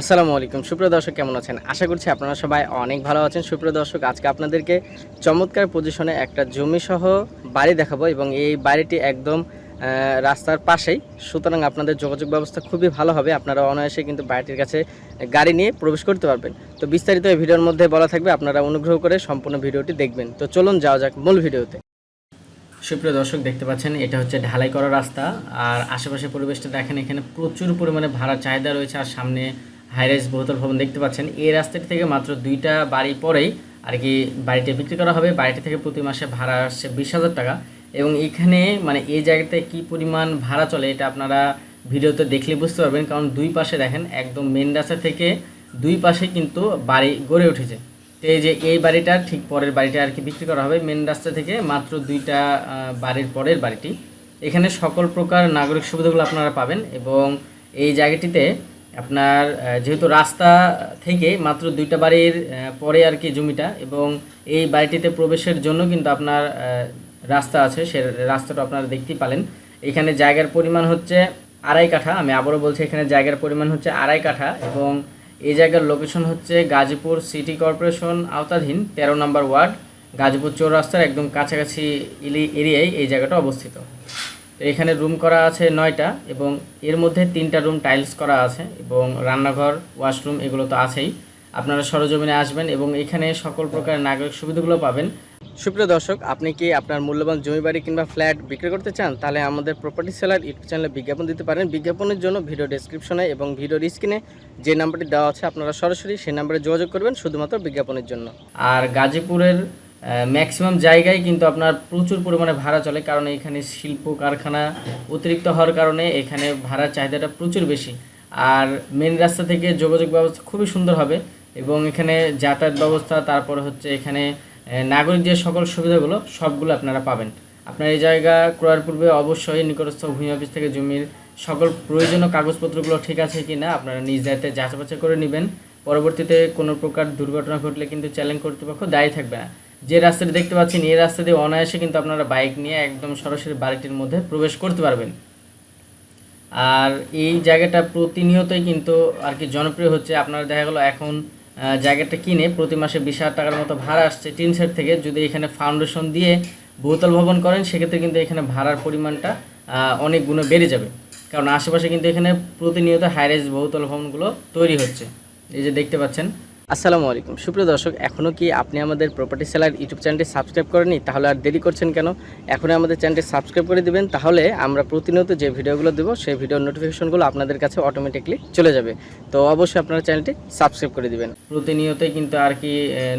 আসসালামু আলাইকুম। সুপ্রিয় দর্শক, কেমন আছেন? আশা করছি আপনারা সবাই অনেক ভালো আছেন। সুপ্রিয় দর্শক, আজকে আপনাদেরকে চমৎকার পজিশনে একটা জমি সহ বাড়ি দেখাবো এবং এই বাড়িটি একদম রাস্তার পাশেই। সুতরাং আপনাদের যোগাযোগ ব্যবস্থা খুবই ভালো হবে। আপনারা অনায়াসে কিন্তু বাড়িটির কাছে গাড়ি নিয়ে প্রবেশ করতে পারবেন। তো বিস্তারিত এই ভিডিওর মধ্যে বলা থাকবে, আপনারা অনুগ্রহ করে সম্পূর্ণ ভিডিওটি দেখবেন। তো চলুন, যাওয়া যাক মূল ভিডিওতে। সুপ্রিয় দর্শক, দেখতে পাচ্ছেন, এটা হচ্ছে ঢালাই করা রাস্তা। আর আশেপাশে পরিবেশটা দেখেন, এখানে প্রচুর পরিমাণে ভাড়া চাহিদা রয়েছে। আর সামনে হাইরাইজ বহুতল ভবন দেখতে পাচ্ছেন। এই রাস্তাটি থেকে মাত্র দুইটা বাড়ি পরেই আর কি বাড়িটি বিক্রি করা হবে। বাড়িটি থেকে প্রতি মাসে ভাড়া আসছে বিশ হাজার টাকা। এবং এখানে মানে এই জায়গাতে কি পরিমাণ ভাড়া চলে এটা আপনারা ভিডিওতে দেখলে বুঝতে পারবেন। কারণ দুই পাশে দেখেন, একদম মেন রাস্তা থেকে দুই পাশে কিন্তু বাড়ি গড়ে উঠেছে। তো এই যে এই বাড়িটার ঠিক পরের বাড়িটা আর কি বিক্রি করা হবে মেন রাস্তা থেকে মাত্র দুইটা বাড়ির পরের বাড়িটি। এখানে সকল প্রকার নাগরিক সুবিধাগুলো আপনারা পাবেন এবং এই জায়গাটিতে আপনার যেহেতু রাস্তা থেকে মাত্র দুইটা বাড়ির পরে আর কি জমিটা, এবং এই বাড়িটিতে প্রবেশের জন্য কিন্তু আপনার রাস্তা আছে, সে রাস্তাটা আপনারা দেখতেই পালেন। এখানে জায়গার পরিমাণ হচ্ছে আড়াই কাঠা, আমি আবারও বলছি এখানে জায়গার পরিমাণ হচ্ছে আড়াই কাঠা, এবং এই জায়গার লোকেশন হচ্ছে গাজীপুর সিটি কর্পোরেশন আওতাধীন, তেরো নম্বর ওয়ার্ড, গাজীপুর চৌরাস্তার একদম কাছাকাছি এরিয়ায় এই জায়গাটা অবস্থিত। এখানে রুম করা আছে নয়টা এবং এর মধ্যে তিনটা রুম টাইলস করা আছে এবং রান্নাঘর ওয়াশরুম এগুলো তো আছেই। আপনারা সরজমিনে আসবেন এবং এখানে সকল প্রকার নাগরিক সুবিধাগুলো পাবেন। সুপ্রিয় দর্শক, আপনি কি আপনার মূল্যবান জমি বাড়ি কিংবা ফ্ল্যাট বিক্রি করতে চান? তাহলে আমাদের প্রপার্টি সেলার ইউটিউব চ্যানেলে বিজ্ঞাপন দিতে পারেন। বিজ্ঞাপনের জন্য ভিডিও ডেসক্রিপশনে এবং ভিডিওর স্ক্রিনে যে নাম্বারটি দেওয়া আছে, আপনারা সরাসরি সেই নাম্বারে যোগাযোগ করবেন শুধুমাত্র বিজ্ঞাপনের জন্য। আর গাজীপুরের ম্যাক্সিমাম জায়গায় কিন্তু আপনার প্রচুর পরিমাণে ভাড়া চলে, কারণ এখানে শিল্প কারখানা অতিরিক্ত হওয়ার কারণে এখানে ভাড়ার চাহিদাটা প্রচুর বেশি। আর মেন রাস্তা থেকে যোগাযোগ ব্যবস্থা খুবই সুন্দর হবে এবং এখানে যাতায়াত ব্যবস্থা, তারপর হচ্ছে এখানে নাগরিক যে সকল সুবিধাগুলো, সবগুলো আপনারা পাবেন। আপনার এই জায়গা ক্রয়ের পূর্বে অবশ্যই নিকটস্থ ভূমি অফিস থেকে জমির সকল প্রয়োজনীয় কাগজপত্রগুলো ঠিক আছে কি না আপনারা নিজ দায়িত্বে যাচাই বাছাই করে নেবেন। পরবর্তীতে কোনো প্রকার দুর্ঘটনা ঘটলে কিন্তু চ্যালেঞ্জ কর্তৃপক্ষ দায়ী থাকবে না। যে রাস্তাটি দেখতে পাচ্ছেন, এই রাস্তা দিয়ে অনায়াসে কিন্তু আপনারা বাইক নিয়ে একদম সরাসরি বাড়িটির মধ্যে প্রবেশ করতে পারবেন। আর এই জায়গাটা প্রতিনিয়তই কিন্তু আর কি জনপ্রিয় হচ্ছে। আপনারা দেখা গেলো এখন জায়গাটা কিনে প্রতি মাসে বিশ হাজার টাকার মতো ভাড়া আসছে টিন সেট থেকে। যদি এখানে ফাউন্ডেশন দিয়ে বহুতল ভবন করেন, সেক্ষেত্রে কিন্তু এখানে ভাড়ার পরিমাণটা অনেক গুণে বেড়ে যাবে। কারণ আশেপাশে কিন্তু এখানে প্রতিনিয়ত হাইরাইজ বহুতল ভবনগুলো তৈরি হচ্ছে। এই যে দেখতে পাচ্ছেন আসসালামু আলাইকুম। সুপ্রিয় দর্শক এখনও কি আপনি আমাদের প্রপার্টি সেলার ইউটিউব চ্যানেলটি সাবস্ক্রাইব করেনি তাহলে আর দেরি করছেন কেন? এখনই আমাদের চ্যানেলটি সাবস্ক্রাইব করে দিবেন, তাহলে আমরা প্রতিনিয়ত যে ভিডিওগুলো দেবো, সেই ভিডিওর নোটিফিকেশনগুলো আপনাদের কাছে অটোমেটিকলি চলে যাবে। তো অবশ্যই আপনারা চ্যানেলটি সাবস্ক্রাইব করে দিবেন। প্রতিনিয়তই কিন্তু আর কি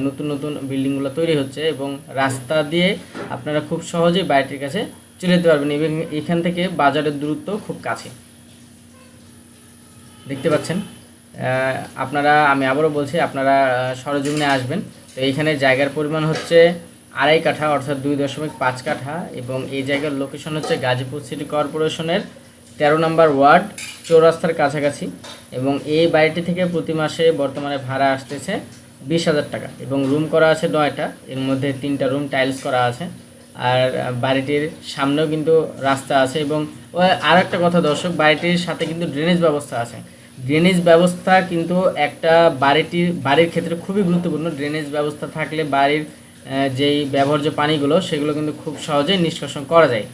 নতুন নতুন বিল্ডিংগুলো তৈরি হচ্ছে এবং রাস্তা দিয়ে আপনারা খুব সহজেই বাড়িটির কাছে চলে যেতে পারবেন এবং এখান থেকে বাজারের দূরত্ব খুব কাছে। দেখতে পাচ্ছেন? আপনারা, আমি আবারও বলছি, আপনারা সরজমিনে আসবেন। তো এইখানে জায়গার পরিমাণ হচ্ছে আড়াই কাঠা, অর্থাৎ দুই দশমিক পাঁচ কাঠা, এবং এই জায়গার লোকেশন হচ্ছে গাজীপুর সিটি কর্পোরেশনের তেরো নম্বর ওয়ার্ড, চৌরাস্তার কাছাকাছি, এবং এই বাড়িটি থেকে প্রতি মাসে বর্তমানে ভাড়া আসতেছে বিশ হাজার টাকা, এবং রুম করা আছে নয়টা, এর মধ্যে তিনটা রুম টাইলস করা আছে, আর বাড়িটির সামনেও কিন্তু রাস্তা আছে, এবং আর একটা কথা দর্শক, বাড়িটির সাথে কিন্তু ড্রেনেজ ব্যবস্থা আছে। ড্রেনেজ ব্যবস্থা কিন্তু একটা বাড়িটির বাড়ির ক্ষেত্রে খুবই গুরুত্বপূর্ণ। ড্রেনেজ ব্যবস্থা থাকলে বাড়ির যেই ব্যবহার্য পানিগুলো, সেগুলো কিন্তু খুব সহজেই নিষ্কাশন করা যায়।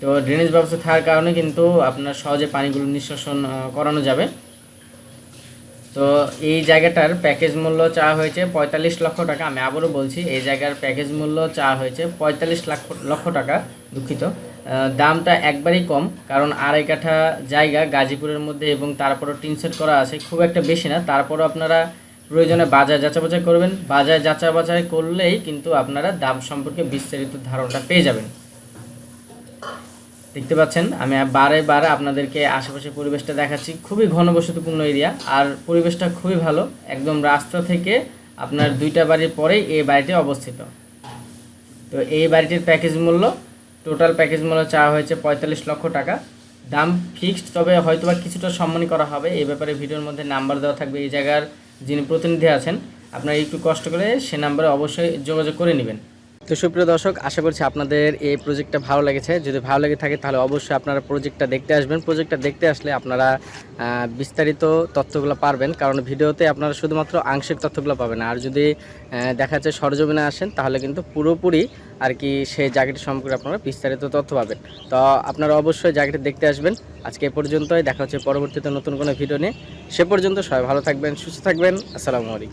তো ড্রেনেজ ব্যবস্থা থাকার কারণে কিন্তু আপনার সহজে পানিগুলো নিষ্কাশন করানো যাবে। তো এই জায়গাটার প্যাকেজ মূল্য চাওয়া হয়েছে পঁয়তাল্লিশ লক্ষ টাকা। আমি আবারও বলছি, এই জায়গার প্যাকেজ মূল্য চাওয়া হয়েছে পঁয়তাল্লিশ লক্ষ লক্ষ টাকা দুঃখিত। দামটা একবারই কম, কারণ আড়াই কাঠা জায়গা গাজীপুরের মধ্যে এবং তারপরও টিন সেট করা আছে, খুব একটা বেশি না। তারপরও আপনারা প্রয়োজনে বাজার যাচাই বাছাই করবেন। বাজার যাচাই বাছাই করলেই কিন্তু আপনারা দাম সম্পর্কে বিস্তারিত ধারণাটা পেয়ে যাবেন। দেখতে পাচ্ছেন, আমি বারে বারে আপনাদেরকে আশেপাশে পরিবেশটা দেখাচ্ছি। খুবই ঘনবসতিপূর্ণ এরিয়া, আর পরিবেশটা খুবই ভালো। একদম রাস্তা থেকে আপনার দুইটা বাড়ির পরেই এই বাড়িটি অবস্থিত। তো এই বাড়িটির প্যাকেজ মূল্য টোটাল প্যাকেজ মূল্য চাওয়া হয়েছে পঁয়তাল্লিশ লক্ষ টাকা। দাম ফিক্সড তবে হয়তো বা কিছুটা সম্মানী করা হবে। এই ব্যাপারে ভিডিওর মধ্যে নাম্বার দেওয়া থাকবে। এই জায়গার যিনি প্রতিনিধি আছেন, আপনারা একটু কষ্ট করে সে নাম্বারে অবশ্যই যোগাযোগ করে নেবেন। তো সুপ্রিয় দর্শক, আশা করছি আপনাদের এই প্রজেক্টটা ভালো লেগেছে। যদি ভালো লেগে থাকে তাহলে অবশ্যই আপনারা প্রজেক্টটা দেখতে আসবেন। প্রজেক্টটা দেখতে আসলে আপনারা বিস্তারিত তথ্যগুলো পারবেন। কারণ ভিডিওতে আপনারা শুধুমাত্র আংশিক তথ্যগুলো পাবেন। আর যদি দেখা যাচ্ছে সরজমিনে আসেন, তাহলে কিন্তু পুরোপুরি আর কি সেই জায়গাটি সম্পর্কে আপনারা বিস্তারিত তথ্য পাবেন। তো আপনারা অবশ্যই জায়গাটি দেখতে আসবেন। আজকে এ পর্যন্তই। দেখা হচ্ছে পরবর্তীতে নতুন কোনো ভিডিও নিয়ে। সে পর্যন্ত সবাই ভালো থাকবেন, সুস্থ থাকবেন। আসসালামু আলাইকুম।